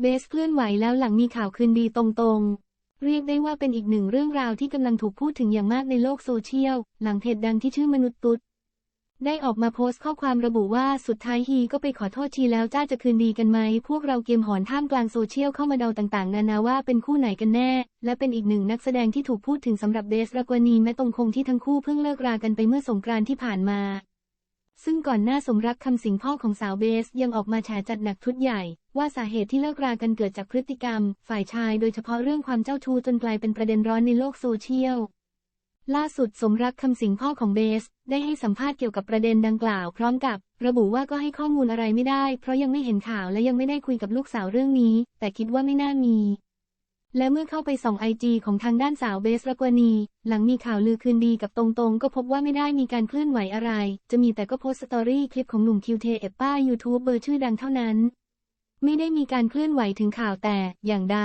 เบสเคลื่อนไหวแล้วหลังมีข่าวคืนดีตรงๆ เรียกได้ว่าเป็นอีกหนึ่งเรื่องราวที่กำลังถูกพูดถึงอย่างมากในโลกโซเชียล หลังเพจดังที่ชื่อมนุษย์ตุ๊ด ได้ออกมาโพสต์ข้อความระบุว่าสุดท้ายฮีก็ไปขอโทษทีแล้วจ้าจะคืนดีกันไหม พวกเราเกมหอนท่ามกลางโซเชียลเข้ามาเดาต่างๆ นานาว่าเป็นคู่ไหนกันแน่ และเป็นอีกหนึ่งนักแสดงที่ถูกพูดถึงสำหรับเบสรักวานีแม้ตรงคงที่ทั้งคู่เพิ่งเลิกรากันไปเมื่อสงกรานต์ที่ผ่านมา ซึ่งก่อนหน้าสมรักคำสิงพ่อของสาวเบสยังออกมาแฉจัดหนักทุดใหญ่ ว่าสาเหตุที่เลิกรากันเกิดจากพฤติกรรม ฝ่ายชายโดยเฉพาะเรื่องความเจ้าชู้จนกลายเป็นประเด็นร้อนในโลกโซเชียล ล่าสุดสมรักคำสิงพ่อของเบส ได้ให้สัมภาษณ์เกี่ยวกับประเด็นดังกล่าว พร้อมกับ ระบุว่าก็ให้ข้อมูลอะไรไม่ได้ เพราะยังไม่เห็นข่าวและยังไม่ได้คุยกับลูกสาวเรื่องนี้ แต่คิดว่าไม่น่ามี และเมื่อเข้าไปส่องไอจีของทางด้านสาวเบสรักวนี หลังมีข่าวลือคืนดีกับตรงๆ ก็พบว่าไม่ได้มีการเคลื่อนไหวอะไร จะมีแต่ก็โพสต์สตอรี่คลิปของหนุ่มคิวเทเอปป้ายูทูบเบอร์ชื่อดังเท่านั้น ไม่ได้มีการเคลื่อนไหวถึงข่าวแต่อย่างใด